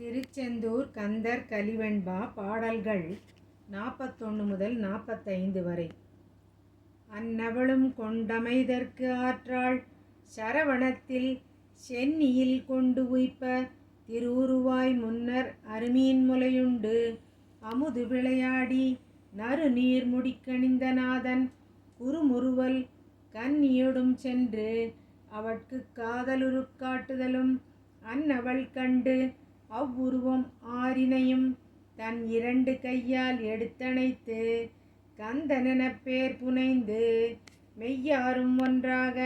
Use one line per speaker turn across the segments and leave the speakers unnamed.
திருச்செந்தூர் கந்தர் கலிவெண்பா பாடல்கள் நாற்பத்தொன்று முதல் நாற்பத்தைந்து வரை. அன்னவளும் கொண்டமைதற்கு ஆற்றாள். சரவணத்தில் சென்னியில் கொண்டு உய்ப்ப திருவுருவாய் முன்னர் அருமீன் முலையுண்டு. அமுது விளையாடி நறுநீர் முடிக்கணிந்த நாதன் குறுமுறுவல் கன்னியொடும் சென்று அவட்கு காதலுரு காட்டுதலும் அன்னவள் கண்டு அவ்வுருவம் ஆரினையும் தன் இரண்டு கையால் எடுத்தணைத்து கந்தனெனப் பேர் புனைந்து மெய்யாரும் ஒன்றாக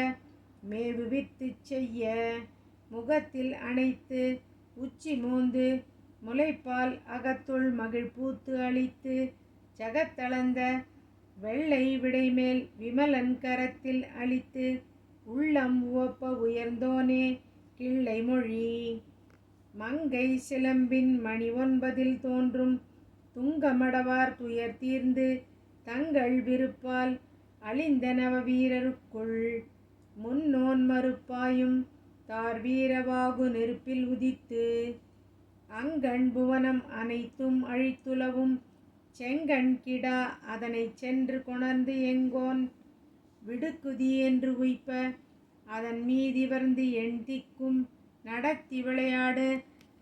மேவுவித்துச் செய்ய முகத்தில் அணைத்து உச்சி மூந்து முளைப்பால் அகத்துள் மகிழ்பூத்து அழித்து ஜகத்தளந்த வெள்ளை விடைமேல் விமலன் கரத்தில் அழித்து உள்ளம் உவப்ப உயர்ந்தோனே கிள்ளை மொழி மங்கை சிலம்பின் மணி ஒன்பதில் தோன்றும் துங்கமடவார் துயர் தீர்ந்து தங்கள் விருப்பால் அழிந்த நவ வீரருக்குள் முன்னோன் மறுப்பாயும் தார் வீரவாகு நெருப்பில் உதித்து அங்கண் புவனம் அனைத்தும் அழித்துளவும் செங்கண் கிடா அதனை சென்று கொணர்ந்து எங்கோன் விடுக்குதி என்று உய்ப்ப அதன் மீதிவர்ந்து எண் திக்கும் நடத்தி விளையாடு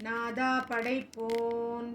நாதா படைப்போன்.